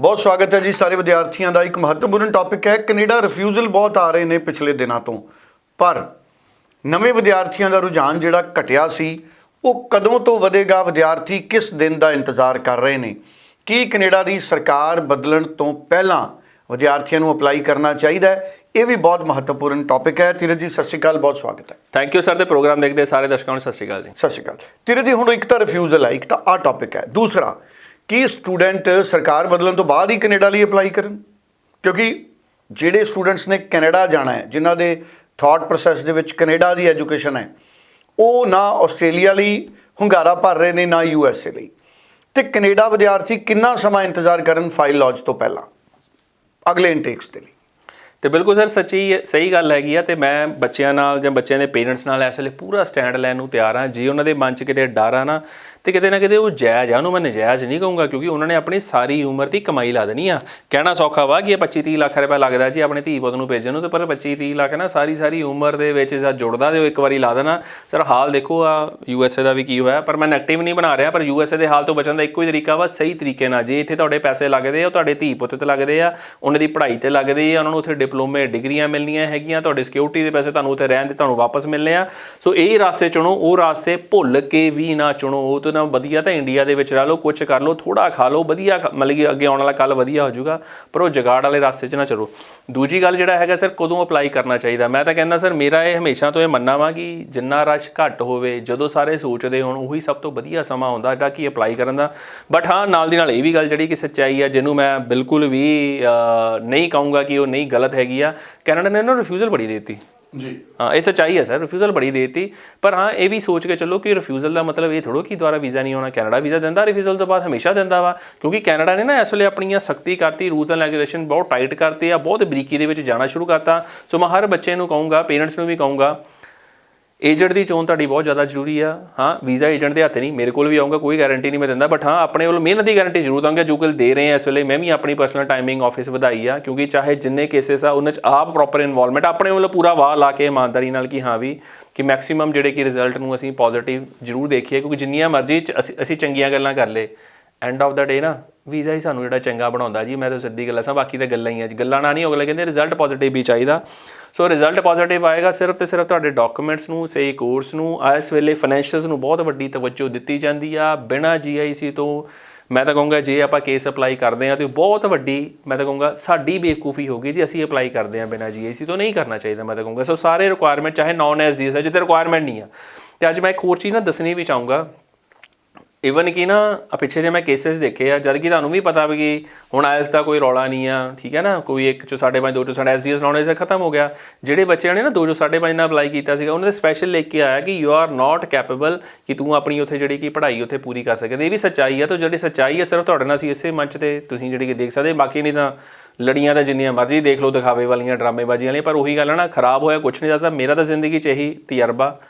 ਬਹੁਤ ਸਵਾਗਤ ਹੈ ਜੀ ਸਾਰੇ ਵਿਦਿਆਰਥੀਆਂ ਦਾ। ਇੱਕ ਮਹੱਤਵਪੂਰਨ ਟੌਪਿਕ ਹੈ ਕੈਨੇਡਾ ਰਿਫਿਊਜ਼ਲ ਬਹੁਤ ਆ ਰਹੇ ਨੇ ਪਿਛਲੇ ਦਿਨਾਂ ਤੋਂ। ਪਰ ਨਵੇਂ ਵਿਦਿਆਰਥੀਆਂ ਦਾ ਰੁਝਾਨ ਜਿਹੜਾ ਘਟਿਆ ਸੀ ਉਹ ਕਦੋਂ ਤੋਂ ਵਧੇਗਾ ਵਿਦਿਆਰਥੀ ਕਿਸ ਦਿਨ ਦਾ ਇੰਤਜ਼ਾਰ ਕਰ ਰਹੇ ਨੇ? ਕੀ ਕੈਨੇਡਾ ਦੀ ਸਰਕਾਰ ਬਦਲਣ ਤੋਂ ਪਹਿਲਾਂ ਵਿਦਿਆਰਥੀਆਂ ਨੂੰ ਅਪਲਾਈ ਕਰਨਾ ਚਾਹੀਦਾ ਹੈ? ਇਹ ਵੀ ਬਹੁਤ ਮਹੱਤਵਪੂਰਨ ਟੌਪਿਕ ਹੈ। ਧੀਰਜ ਜੀ ਸਤਿ ਸ਼੍ਰੀ ਅਕਾਲ ਬਹੁਤ ਸਵਾਗਤ ਹੈ। ਥੈਂਕ ਯੂ ਸਰ ਤੇ ਪ੍ਰੋਗਰਾਮ ਦੇਖਦੇ ਸਾਰੇ ਦਰਸ਼ਕਾਂ ਨੂੰ। ਸਤਿ ਸ਼੍ਰੀ ਅਕਾਲ ਜੀ। ਸਤਿ ਸ਼੍ਰੀ ਅਕਾਲ। ਧੀਰਜ ਜੀ ਹੁਣ ਇੱਕ ਤਾਂ ਰਿਫਿਊਜ਼ਲ ਹੈ ਇੱਕ ਤਾਂ ਆ ਟੌਪਿਕ ਹੈ। ਦੂਸਰਾ ਕੀ ਸਟੂਡੈਂਟ ਸਰਕਾਰ ਬਦਲਣ ਤੋਂ ਬਾਅਦ ਹੀ ਕੈਨੇਡਾ ਲਈ ਅਪਲਾਈ ਕਰਨ? ਕਿਉਂਕਿ ਜਿਹੜੇ ਸਟੂਡੈਂਟਸ ਨੇ ਕੈਨੇਡਾ ਜਾਣਾ ਹੈ, ਜਿਨ੍ਹਾਂ ਦੇ ਥਾਟ ਪ੍ਰੋਸੈਸ ਦੇ ਵਿੱਚ ਕੈਨੇਡਾ ਦੀ ਐਜੂਕੇਸ਼ਨ ਹੈ, ਉਹ ਨਾ ਆਸਟ੍ਰੇਲੀਆ ਲਈ ਹੁੰਗਾਰਾ ਭਰ ਰਹੇ ਨੇ, ਨਾ ਯੂ ਐਸ ਏ ਲਈ। ਤੇ ਕੈਨੇਡਾ ਵਿਦਿਆਰਥੀ ਕਿੰਨਾ ਸਮਾਂ ਇੰਤਜ਼ਾਰ ਕਰਨ ਫਾਈਲ ਲੌਂਚ ਤੋਂ ਪਹਿਲਾਂ? ਅਗਲੇ ਇਨਟੇਕਸ ਦੇ ਲਈ। ਤੇ ਬਿਲਕੁਲ ਸਰ, ਸੱਚੀ ਸਹੀ ਗੱਲ ਹੈਗੀ ਆ ਤੇ ਮੈਂ ਬੱਚਿਆਂ ਨਾਲ ਜਾਂ ਬੱਚਿਆਂ ਦੇ ਪੇਰੈਂਟਸ ਨਾਲ ਇਸ ਵੇਲੇ ਪੂਰਾ ਸਟੈਂਡ ਲੈਣ ਨੂੰ ਤਿਆਰ ਹਾਂ। ਜੇ ਉਹਨਾਂ ਦੇ ਮਨ 'ਚ ਕਿਤੇ ਡਰ ਆ ਨਾ, ਤੇ ਕਿਤੇ ਨਾ ਕਿਤੇ ਉਹ ਜਾਇਜ਼ ਆ। ਉਹਨੂੰ ਮੈਂ ਨਜਾਇਜ਼ ਨਹੀਂ ਕਹੂੰਗਾ ਕਿਉਂਕਿ ਉਹਨਾਂ ਨੇ ਆਪਣੀ ਸਾਰੀ ਉਮਰ ਦੀ ਕਮਾਈ ਲਾ ਦੇਣੀ ਆ। ਕਹਿਣਾ ਸੌਖਾ ਵਾ ਕਿ ਇਹ 25 30 ਲੱਖ ਰੁਪਏ ਲੱਗਦਾ ਜੀ ਆਪਣੇ ਧੀ ਪੁੱਤ ਨੂੰ ਭੇਜਣ ਨੂੰ, ਤੇ ਪਰ 25 30 ਲੱਖ ਨਾ ਸਾਰੀ ਸਾਰੀ ਉਮਰ ਦੇ ਵਿੱਚ ਜਦ ਜੁੜਦਾ ਤੇ ਉਹ ਇੱਕ ਵਾਰੀ ਲਾ ਦੇਣਾ। ਸਰ, ਹਾਲ ਦੇਖੋ ਆ ਯੂ ਐਸ ਏ ਦਾ ਵੀ ਕੀ ਹੋਇਆ, ਪਰ ਮੈਂ ਨੈਗੇਟਿਵ ਨਹੀਂ ਬਣਾ ਰਿਹਾ, ਪਰ ਯੂ ਐਸ ਏ ਦੇ ਹਾਲ ਤੋਂ ਬਚਣ ਦਾ ਇੱਕੋ ਹੀ ਤਰੀਕਾ ਵਾ, ਸਹੀ ਤਰੀਕੇ ਨਾਲ। ਜੇ ਇੱਥੇ ਤੁਹਾਡੇ ਪੈਸੇ ਲੱਗਦੇ ਆ, ਉਹ ਤੁਹਾਡੇ ਧੀ ਪੁੱਤ ਤੇ ਲੱਗਦੇ ਆ, ਉਹਨਾਂ ਦੀ ਪੜ੍ਹਾਈ ਤੇ ਲੱਗਦੇ ਆ, ਉਹਨਾਂ ਨੂੰ ਉੱਥੇ ਡਿਪਲੋਮੇ ਡਿਗਰੀਆਂ ਮਿਲਣੀਆਂ ਹੈਗੀਆਂ, ਤੁਹਾਡੇ ਸਿਕਿਉਰਿਟੀ ਦੇ ਪੈਸੇ ਤੁਹਾਨੂੰ ਉੱਥੇ ਰਹਿਣ ਦੇ, ਤੁਹਾਨੂੰ ਵਾਪਸ ਮਿਲਨੇ ਆ। ਸੋ ਇਹ ਰਾਸਤੇ ਚੁਣੋ, ਉਹ ਰਾਸਤੇ ਭੁੱਲ ਕੇ ਵੀ ਨਾ ਚੁਣੋ। ਉਹ ਤੋਂ ਨਾ ਵਧੀਆ ਤਾਂ ਇੰਡੀਆ ਦੇ ਵਿੱਚ ਰਹਿ ਲਓ ਕੁਝ ਕਰ ਲਓ ਥੋੜਾ ਖਾ ਲਓ, ਵਧੀਆ ਖਾ- ਮਤਲਬ ਕਿ ਅੱਗੇ ਆਉਣ ਵਾਲਾ ਕੱਲ ਵਧੀਆ ਹੋ ਜਾਊਗਾ, ਪਰ ਉਹ ਜਗਾੜ ਵਾਲੇ ਰਾਸਤੇ 'ਚ ਨਾ ਚਲੋ। ਦੂਜੀ ਗੱਲ ਜਿਹੜਾ ਹੈਗਾ ਸਰ ਕਦੋਂ ਅਪਲਾਈ ਕਰਨਾ ਚਾਹੀਦਾ? ਮੈਂ ਤਾਂ ਕਹਿੰਦਾ ਸਰ ਮੇਰਾ ਇਹ ਹਮੇਸ਼ਾ ਤੋਂ ਇਹ ਮੰਨਣਾ ਵਾ ਕਿ ਜਿੰਨਾ ਰਸ਼ ਘੱਟ ਹੋਵੇ, ਜਦੋਂ ਸਾਰੇ ਸੋਚਦੇ ਹੋਣ, ਉਹੀ ਸਭ ਤੋਂ ਵਧੀਆ ਸਮਾਂ ਹੁੰਦਾ ਹੈਗਾ ਕਿ ਅਪਲਾਈ ਕਰਨ ਦਾ। ਬਟ ਹਾਂ, ਨਾਲ ਦੀ ਨਾਲ ਇਹ ਵੀ ਗੱਲ ਜਿਹੜੀ ਕਿ ਸੱਚਾਈ ਆ, ਜਿਹਨੂੰ ਮੈਂ ਬਿਲਕੁਲ ਵੀ ਨਹੀਂ ਕਹੂੰਗਾ ਕਿ ਉਹ ਨਹੀਂ ਗਲਤ ਹੈ ਹੈਗੀ ਆ। ਕੈਨੇਡਾ ਨੇ ਨਾ ਰਿਫਿਊਜ਼ਲ ਬੜੀ ਦੇ ਦਿੱਤੀ। ਜੀ। ਹਾਂ ਇਹ ਸੱਚਾਈ ਹੈ ਸਰ ਰਿਫਿਊਜ਼ਲ ਬੜੀ ਦੇ ਦਿੱਤੀ। ਪਰ ਹਾਂ ਇਹ ਵੀ ਸੋਚ ਕੇ ਚੱਲੋ ਕਿ ਰਿਫਿਊਜ਼ਲ ਦਾ ਮਤਲਬ ਇਹ ਥੋੜੋ ਕਿ ਦੁਬਾਰਾ ਵੀਜ਼ਾ ਨਹੀਂ ਆਉਣਾ ਕੈਨੇਡਾ ਵੀਜ਼ਾ ਦਿੰਦਾ ਰਿਫਿਊਜ਼ਲ ਤੋਂ ਬਾਅਦ ਹਮੇਸ਼ਾ ਦਿੰਦਾ ਵਾ। ਕਿਉਂਕਿ ਕੈਨੇਡਾ ਨੇ ਨਾ ਇਸ ਵੇਲੇ ਆਪਣੀਆਂ ਸਖਤੀ ਕਰਤੀ ਰੂਲਸ ਐਂਡ ਰੈਗੂਲੇਸ਼ਨ ਬਹੁਤ ਟਾਈਟ ਕਰਤੇ ਆ ਬਹੁਤ ਬਰੀਕੀ ਦੇ ਵਿੱਚ ਜਾਣਾ ਸ਼ੁਰੂ ਕਰਤਾ। ਸੋ ਮੈਂ ਹਰ ਬੱਚੇ ਨੂੰ ਕਹੂੰਗਾ ਪੇਰੈਂਟਸ ਨੂੰ ਵੀ ਕਹੂੰਗਾ ਏਜੰਟ ਦੀ ਚੋਣ ਤੁਹਾਡੀ ਬਹੁਤ ਜ਼ਿਆਦਾ ਜ਼ਰੂਰੀ ਆ। ਹਾਂ, ਵੀਜ਼ਾ ਏਜੰਟ ਦੇ ਹੱਥ ਨਹੀਂ, ਮੇਰੇ ਕੋਲ ਵੀ ਆਉਂਗਾ ਕੋਈ ਗਾਰੰਟੀ ਨਹੀਂ ਮੈਂ ਦਿੰਦਾ ਬਟ ਹਾਂ, ਆਪਣੇ ਵੱਲੋਂ ਮਿਹਨਤ ਦੀ ਗਾਰੰਟੀ ਜ਼ਰੂਰ ਦਾਂਗਾ, ਜੋ ਕਿ ਦੇ ਰਹੇ ਆ ਇਸ ਵੇਲੇ, ਮੈਂ ਵੀ ਆਪਣੀ ਪਰਸਨਲ ਟਾਈਮਿੰਗ ਆਫਿਸ ਵਧਾਈ ਆ, ਕਿਉਂਕਿ ਚਾਹੇ ਜਿੰਨੇ ਕੇਸਸ ਆ, ਉਹਨਾਂ 'ਚ ਆਪ ਪ੍ਰੋਪਰ ਇਨਵੋਲਵਮੈਂਟ ਆਪਣੇ ਵੱਲੋਂ ਪੂਰਾ ਵਾਹ ਲਾ ਕੇ ਇਮਾਨਦਾਰੀ ਨਾਲ ਕਿ ਹਾਂ ਵੀ, ਕਿ ਮੈਕਸਿਮਮ ਜਿਹੜੇ ਕਿ ਰਿਜ਼ਲਟ ਨੂੰ ਅਸੀਂ ਪੋਜ਼ਿਟਿਵ ਜ਼ਰੂਰ ਦੇਖੀਏ, ਕਿਉਂਕਿ ਜਿੰਨੀਆਂ ਮਰਜ਼ੀ ਚ ਅਸੀਂ ਅਸੀਂ ਚੰਗੀਆਂ ਗੱਲਾਂ ਕਰ ਲੇ ਐਂਡ ਆਫ ਦਾ ਡੇ ਨਾ ਵੀਜ਼ਾ ਹੀ ਸਾਨੂੰ ਜਿਹੜਾ ਚੰਗਾ ਬਣਾਉਂਦਾ ਜੀ, ਮੈਂ ਤਾਂ ਸਿੱਧੀ ਗੱਲ ਸਾਂ ਬਾਕੀ ਤਾਂ ਗੱਲਾਂ ਹੀ ਆ ਜੀ। ਗੱਲਾਂ ਨਾ ਨਹੀਂ ਅਗਲੇ ਕਹਿੰਦੇ ਰਿਜ਼ਲਟ ਪੋਜ਼ਿਟਿਵ ਵੀ ਚਾਹੀਦਾ। ਸੋ ਰਿਜ਼ਲਟ ਪੋਜ਼ਿਟਿਵ ਆਏਗਾ, ਸਿਰਫ ਤੇ ਸਿਰਫ ਤੁਹਾਡੇ ਡਾਕੂਮੈਂਟਸ ਨੂੰ, ਸਹੀ ਕੋਰਸ ਨੂੰ ਇਸ ਵੇਲੇ ਫਾਈਨੈਂਸ਼ੀਅਲਸ ਨੂੰ ਬਹੁਤ ਵੱਡੀ ਤਵੱਜੋ ਦਿੱਤੀ ਜਾਂਦੀ ਆ, ਬਿਨਾਂ ਜੀਆਈਸੀ ਤੋਂ। ਮੈਂ ਤਾਂ ਕਹੂੰਗਾ, ਜੇ ਆਪਾਂ ਕੇਸ ਅਪਲਾਈ ਕਰਦੇ ਆ ਤੇ ਬਹੁਤ ਵੱਡੀ, ਮੈਂ ਤਾਂ ਕਹੂੰਗਾ, ਸਾਡੀ ਬੇਵਕੂਫੀ ਹੋਗੀ ਜੀ, ਅਸੀਂ ਅਪਲਾਈ ਕਰਦੇ ਆ ਬਿਨਾਂ ਜੀਆਈਸੀ ਤੋਂ, ਨਹੀਂ ਕਰਨਾ ਚਾਹੀਦਾ, ਮੈਂ ਤਾਂ ਕਹੂੰਗਾ। ਸੋ ਸਾਰੇ ਰਿਕੁਆਇਰਮੈਂਟ ਚਾਹੇ ਨਾਨ ਐਸਡੀਐਸ ਹੈ ਜਿੱਤੇ ਰਿਕੁਆਇਰਮੈਂਟ ਨਹੀਂ ਆ। ਤੇ ਅੱਜ ਮੈਂ ਇੱਕ ਹੋਰ ਚੀਜ਼ ਨਾ ਦੱਸਣੀ ਵੀ ਚਾਹੂੰਗਾ ਇਵਨ ਕਿ ਨਾ ਆ ਪਿੱਛੇ ਜੇ ਮੈਂ ਕੇਸਸ ਦੇਖੇ ਆ, ਜਦ ਕਿ ਤੁਹਾਨੂੰ ਵੀ ਪਤਾ ਵੀ ਕਿ ਹੁਣ ਆਇਲਸ ਦਾ ਕੋਈ ਰੌਲਾ ਨਹੀਂ ਆ, ਠੀਕ ਹੈ ਨਾ? ਕੋਈ ਇੱਕ ਚੋਂ ਸਾਢੇ ਪੰਜ, ਦੋ ਚੋਂ ਸਾਡਾ ਐਸਡੀਐਸ ਨੌਲੇਜ ਖਤਮ ਹੋ ਗਿਆ। ਜਿਹੜੇ ਬੱਚਿਆਂ ਨੇ ਨਾ ਦੋ ਚੋਂ ਸਾਢੇ ਪੰਜ ਨਾਲ ਅਪਲਾਈ ਕੀਤਾ ਸੀਗਾ, ਉਹਨਾਂ ਦੇ ਸਪੈਸ਼ਲ ਲਿਖ ਕੇ ਆਇਆ ਕਿ ਯੂ ਆਰ ਨਾਟ ਕੈਪੇਬਲ ਕਿ ਤੂੰ ਆਪਣੀ ਉੱਥੇ ਜਿਹੜੀ ਕਿ ਪੜ੍ਹਾਈ ਉੱਥੇ ਪੂਰੀ ਕਰ ਸਕਦੇ ਇਹ ਵੀ ਸੱਚਾਈ ਆ, ਤਾਂ ਜਿਹੜੀ ਸੱਚਾਈ ਹੈ ਸਿਰਫ ਤੁਹਾਡੇ ਨਾਲ ਸੀ ਇਸੇ ਮੰਚ ਤੇ ਤੁਸੀਂ ਜਿਹੜੀ ਕਿ ਦੇਖ ਸਕਦੇ, ਬਾਕੀ ਨਹੀਂ ਤਾਂ ਲੜੀਆਂ ਤਾਂ ਜਿੰਨੀਆਂ ਮਰਜ਼ੀ ਦੇਖ ਲਓ, ਦਿਖਾਵੇ ਵਾਲੀਆਂ, ਡਰਾਮੇਬਾਜ਼ੀਆਂ ਵਾਲੀਆਂ, ਪਰ ਉਹੀ ਗੱਲ ਹੈ ਨਾ, ਖਰਾਬ ਹੋਇਆ ਕੁਝ ਨਹੀਂ ਜਾਂਦਾ ਮੇਰਾ ਤਾਂ ਜ਼ਿੰਦਗੀ 'ਚ ਇਹੀ ਤਜਰਬਾ।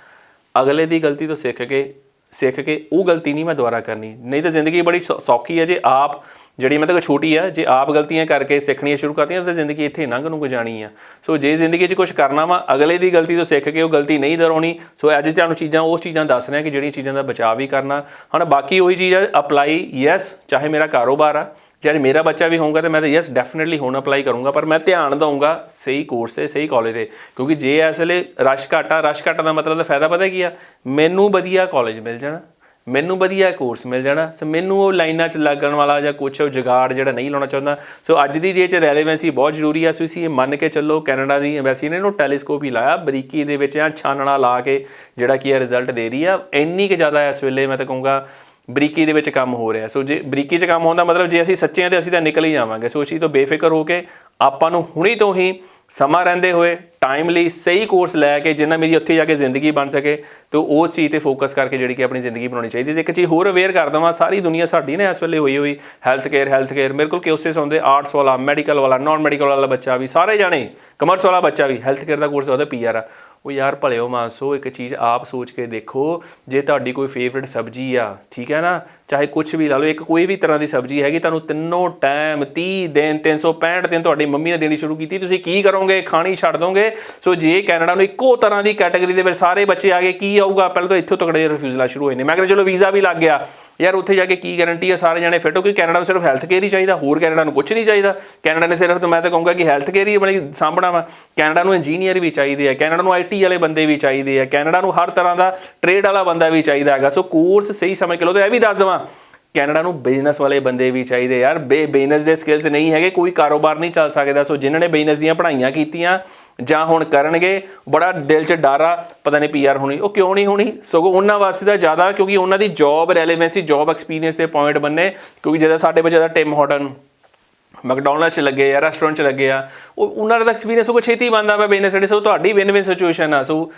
ਅਗਲੇ ਦੀ ਗਲਤੀ ਤੋਂ ਸਿੱਖ ਕੇ ਸਿੱਖ ਕੇ ਉਹ ਗਲਤੀ ਨਹੀਂ ਮੈਂ ਦੁਬਾਰਾ ਕਰਨੀ। ਨਹੀਂ ਤਾਂ ਜ਼ਿੰਦਗੀ ਬੜੀ ਸੌ- ਸੌਖੀ ਹੈ ਜੇ ਆਪ, ਜਿਹੜੀ ਮਤਲਬ ਛੋਟੀ ਆ, ਜੇ ਆਪ ਗਲਤੀਆਂ ਕਰਕੇ ਸਿੱਖਣੀਆਂ ਸ਼ੁਰੂ ਕਰਤੀਆਂ, ਤਾਂ ਜ਼ਿੰਦਗੀ ਇੱਥੇ ਲੰਘ ਨੂੰ ਗੁਜਾਣੀ ਆ। ਸੋ ਜੇ ਜ਼ਿੰਦਗੀ 'ਚ ਕੁਝ ਕਰਨਾ ਵਾ, ਅਗਲੇ ਦੀ ਗਲਤੀ ਤੋਂ ਸਿੱਖ ਕੇ ਉਹ ਗਲਤੀ ਨਹੀਂ ਦਰਾਉਣੀ ਸੋ ਅੱਜ ਤੁਹਾਨੂੰ ਚੀਜ਼ਾਂ, ਉਸ ਚੀਜ਼ਾਂ ਦੱਸ ਰਿਹਾ ਕਿ ਜਿਹੜੀਆਂ ਚੀਜ਼ਾਂ ਦਾ ਬਚਾਅ ਵੀ ਕਰਨਾ। ਹੁਣ ਬਾਕੀ ਉਹੀ ਚੀਜ਼ ਆ ਅਪਲਾਈ ਯੈਸ ਚਾਹੇ ਮੇਰਾ ਕਾਰੋਬਾਰ ਆ ਜੇ ਅੱਜ ਮੇਰਾ ਬੱਚਾ ਵੀ ਹੋਊਗਾ ਤਾਂ ਮੈਂ ਤਾਂ ਯੈਸ ਡੈਫੀਨਿਟਲੀ ਹੁਣ ਅਪਲਾਈ ਕਰੂੰਗਾ, ਪਰ ਮੈਂ ਧਿਆਨ ਦਊਂਗਾ ਸਹੀ ਕੋਰਸ ਤੇ, ਸਹੀ ਕਾਲਜ ਤੇ, ਕਿਉਂਕਿ ਜੇ ਇਸ ਵੇਲੇ ਰਸ਼ ਘਾਟਾ ਰਸ਼ ਘਾਟਾ ਦਾ ਮਤਲਬ ਤਾਂ ਫਾਇਦਾ ਪਤਾ ਕੀ ਆ? ਮੈਨੂੰ ਵਧੀਆ ਕਾਲਜ ਮਿਲ ਜਾਣਾ, ਮੈਨੂੰ ਵਧੀਆ ਕੋਰਸ ਮਿਲ ਜਾਣਾ ਸੋ ਮੈਨੂੰ ਉਹ ਲਾਈਨਾਂ 'ਚ ਲੱਗਣ ਵਾਲਾ ਜਾਂ ਕੁਛ ਉਹ ਜੁਗਾੜ ਜਿਹੜਾ ਨਹੀਂ ਲਾਉਣਾ ਚਾਹੁੰਦਾ ਸੋ ਅੱਜ ਦੀ ਡੇਟ 'ਚ ਰੈਲੇਵੈਂਸੀ ਬਹੁਤ ਜ਼ਰੂਰੀ ਆ ਸੋ ਤੁਸੀਂ ਇਹ ਮੰਨ ਕੇ ਚੱਲੋ ਕੈਨੇਡਾ ਦੀ ਐਮਬੈਸੀ ਨੇ ਇਹਨੂੰ ਟੈਲੀਸਕੋਪ ਹੀ ਲਾਇਆ, ਬਰੀਕੀ ਦੇ ਵਿੱਚ ਆ ਛਾਨਣਾ ਲਾ ਕੇ ਜਿਹੜਾ ਕੀ ਆ ਰਿਜ਼ਲਟ ਦੇ ਰਹੀ ਆ, ਇੰਨੀ ਕਿ ਜ਼ਿਆਦਾ ਇਸ ਵੇਲੇ ਮੈਂ ਤਾਂ ਕਹੂੰਗਾ ਬਰੀਕੀ ਦੇ ਵਿੱਚ ਕੰਮ ਹੋ ਰਿਹਾ। ਸੋ ਜੇ ਬਰੀਕੀ 'ਚ ਕੰਮ ਹੁੰਦਾ ਮਤਲਬ ਜੇ ਅਸੀਂ ਸੱਚੇ ਹਾਂ ਤੇ ਅਸੀਂ ਤਾਂ ਨਿਕਲ ਹੀ ਜਾਵਾਂਗੇ। ਸੋ ਇਸ ਚੀਜ਼ ਤੋਂ ਬੇਫਿਕਰ ਹੋ ਕੇ ਆਪਾਂ ਨੂੰ ਹੁਣੀ ਤੋਂ ਹੀ ਸਮਾਂ ਰਹਿੰਦੇ ਹੋਏ ਟਾਈਮਲੀ ਸਹੀ ਕੋਰਸ ਲੈ ਕੇ ਜਿੰਨਾ ਮੇਰੀ ਉੱਥੇ ਜਾ ਕੇ ਜ਼ਿੰਦਗੀ ਬਣ ਸਕੇ ਤੇ ਉਹ ਚੀਜ਼ ਤੇ ਫੋਕਸ ਕਰਕੇ ਜਿਹੜੀ ਕਿ ਆਪਣੀ ਜ਼ਿੰਦਗੀ ਬਣਾਉਣੀ ਚਾਹੀਦੀ ਤੇ ਇੱਕ ਚੀਜ਼ ਹੋਰ ਅਵੇਅਰ ਕਰ ਦਵਾਂ, ਸਾਰੀ ਦੁਨੀਆ ਸਾਡੀ ਨਾ ਇਸ ਵੇਲੇ ਹੋਈ ਹੋਈ ਹੈਲਥ ਕੇਅਰ ਹੈਲਥ ਕੇਅਰ ਮੇਰੇ ਕੋਲ ਕੇਸਿਸ ਹੁੰਦੇ ਆਰਟਸ ਵਾਲਾ ਮੈਡੀਕਲ ਵਾਲਾ ਨਾਨ ਮੈਡੀਕਲ ਵਾਲਾ ਬੱਚਾ ਵੀ, ਸਾਰੇ ਜਾਣੇ ਕਮਰਸ ਵਾਲਾ ਬੱਚਾ ਵੀ ਹੈਲਥ ਕੇਅਰ ਦਾ ਕੋਰਸ ਉਹਦਾ ਪੀਆਰ ਆ। ਉਹ ਯਾਰ ਭਲਿਓ ਮਾਨਸੋ ਇੱਕ ਚੀਜ਼ ਆਪ ਸੋਚ ਕੇ ਦੇਖੋ, ਜੇ ਤੁਹਾਡੀ ਕੋਈ ਫੇਵਰਿਟ ਸਬਜ਼ੀ ਆ, ਠੀਕ ਹੈ ਨਾ? ਚਾਹੇ ਕੁਝ ਵੀ ਲਾ ਲਓ, ਇੱਕ ਕੋਈ ਵੀ ਤਰ੍ਹਾਂ ਦੀ ਸਬਜ਼ੀ ਹੈਗੀ, ਤੁਹਾਨੂੰ ਤਿੰਨੋਂ ਟਾਈਮ 30 ਦਿਨ 365 ਦਿਨ ਤੁਹਾਡੀ ਮੰਮੀ ਨੇ ਦੇਣੀ ਸ਼ੁਰੂ ਕੀਤੀ, ਤੁਸੀਂ ਕੀ ਕਰੋਗੇ? ਖਾਣੀ ਛੱਡ ਦੋਗੇ? ਸੋ ਜੇ ਕੈਨੇਡਾ ਨੂੰ ਇੱਕੋ ਤਰ੍ਹਾਂ ਦੀ ਕੈਟਾਗਰੀ ਦੇ ਵਿੱਚ ਸਾਰੇ ਬੱਚੇ ਆ ਗਏ, ਕੀ ਆਊਗਾ? ਪਹਿਲਾਂ ਤਾਂ ਇੱਥੋਂ ਤਕੜੇ ਰਿਫਿਊਜ਼ਲਾਂ ਸ਼ੁਰੂ ਹੋਏ ਨੇ। ਮੈਂ ਕਹਿੰਦਾ ਚਲੋ ਵੀਜ਼ਾ ਵੀ ਲੱਗ ਗਿਆ। ਯਾਰ ਉੱਥੇ ਜਾ ਕੇ ਕੀ ਗਾਰੰਟੀ ਹੈ ਸਾਰੇ ਜਣੇ ਫਿੱਟ ਹੋ ਕਿ ਕੈਨੇਡਾ ਨੂੰ ਸਿਰਫ ਹੈਲਥ ਕੇਅਰ ਹੀ ਚਾਹੀਦਾ। ਹੋਰ ਕੈਨੇਡਾ ਨੂੰ ਕੁਝ ਨਹੀਂ ਚਾਹੀਦਾ। ਕੈਨੇਡਾ ਨੇ ਸਿਰਫ, ਮੈਂ ਤਾਂ ਕਹੂੰਗਾ ਕਿ ਹੈਲਥ ਕੇਅਰ ਹੀ ਬੜੀ ਸਾਂਭਣਾ ਵਾ। ਕੈਨੇਡਾ ਨੂੰ ਇੰਜੀਨੀਅਰ ਵੀ ਚਾਹੀਦੇ ਆ। ਕੈਨੇਡਾ ਨੂੰ ਆਈਟੀ ਵਾਲੇ ਬੰਦੇ ਵੀ ਚਾਹੀਦੇ ਆ। ਕੈਨੇਡਾ ਨੂੰ ਹਰ ਤਰ੍ਹਾਂ ਦਾ ਟ੍ਰੇਡ ਵਾਲਾ ਬੰਦਾ ਵੀ ਚਾਹੀਦਾ ਹੈਗਾ। ਸੋ ਕੋਰਸ ਸਹੀ ਸਮੇਂ ਕੇ ਲਓ ਤੇ ਇਹ ਵੀ ਦੱਸ ਦਵਾਂ। ਕੈਨੇਡਾ ਨੂੰ ਬਿਜ਼ਨਸ ਵਾਲੇ ਬੰਦੇ ਵੀ ਚਾਹੀਦੇ ਯਾਰ। ਬੇ ਬਿਜ਼ਨਸ ਦੇ ਸਕਿੱਲਸ ਨਹੀਂ ਹੈਗੇ। ਕੋਈ ਕਾਰੋਬਾਰ ਨਹੀਂ ਚੱਲ ਸਕਦਾ। ਸੋ ਜਿਨ੍ਹਾਂ ਨੇ ਬਿਜ਼ਨਸ ਦੀਆਂ ਪੜ੍ਹਾਈਆਂ ਕੀਤੀਆਂ ਜਾਂ ਹੁਣ ਕਰਨਗੇ, ਬੜਾ ਦਿਲ 'ਚ ਡਰ ਆ, ਪਤਾ ਨਹੀਂ ਪੀਆਰ ਹੋਣੀ, ਉਹ ਕਿਉਂ ਨਹੀਂ ਹੋਣੀ? ਸਗੋਂ ਉਹਨਾਂ ਵਾਸਤੇ ਤਾਂ ਜ਼ਿਆਦਾ, ਕਿਉਂਕਿ ਉਹਨਾਂ ਦੀ ਜੌਬ ਰੈਲੇਵੈਂਸੀ ਜੌਬ ਐਕਸਪੀਰੀਅੰਸ ਦੇ ਪੁਆਇੰਟ ਬੰਨੇ, ਕਿਉਂਕਿ ਜਦੋਂ ਸਾਡੇ ਬੱਚੇ ਦਾ ਟਿਮ ਹਾਰਟਨ ਮੈਕਡੋਨਲਡਸ ਚ ਲੱਗੇ ਆ ਰੈਸਟੋਰੈਂਟ ਚ ਲੱਗੇ ਆ, ਉਹ ਉਹਨਾਂ ਦਾ ਐਕਸਪੀਰੀਅੰਸ ਉਹ ਛੇਤੀ ਬਣਦਾ ਵਾ ਬਿਜ਼ਨਸ ਜਿਹੜੇ ਸੋ ਤੁਹਾਡੀ ਵਿਨ ਵਿਨ ਸਿਚੁਏਸ਼ਨ ਆ, ਸੋ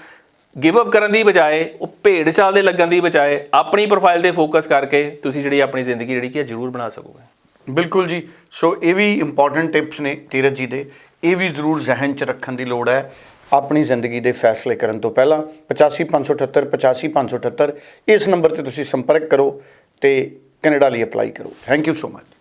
ਗਿਵ ਅਪ ਕਰਨ ਦੀ ਬਜਾਏ, ਉਹ ਭੇਡ ਚਾਲ ਦੇ ਲੱਗਣ ਦੀ ਬਜਾਏ, ਆਪਣੀ ਪ੍ਰੋਫਾਈਲ ਤੇ ਫੋਕਸ ਕਰਕੇ ਤੁਸੀਂ ਜਿਹੜੀ ਆਪਣੀ ਜ਼ਿੰਦਗੀ ਜਿਹੜੀ ਕੀ ਹੈ ਜ਼ਰੂਰ ਬਣਾ ਸਕੋਗੇ। ਬਿਲਕੁਲ ਜੀ। ਸੋ ਇਹ ਵੀ ਇੰਪੋਰਟੈਂਟ ਟਿਪਸ ਨੇ ਧੀਰਜ ਜੀ ਦੇ। ਇਹ ਵੀ ਜ਼ਰੂਰ ਜ਼ਿਹਨ 'ਚ ਰੱਖਣ ਦੀ ਲੋੜ ਹੈ ਆਪਣੀ ਜ਼ਿੰਦਗੀ ਦੇ ਫੈਸਲੇ ਕਰਨ ਤੋਂ ਪਹਿਲਾਂ। 85578 85578 ਇਸ ਨੰਬਰ ਤੇ ਤੁਸੀਂ ਸੰਪਰਕ ਕਰੋ ਤੇ ਕੈਨੇਡਾ ਲਈ ਅਪਲਾਈ ਕਰੋ। Thank you so much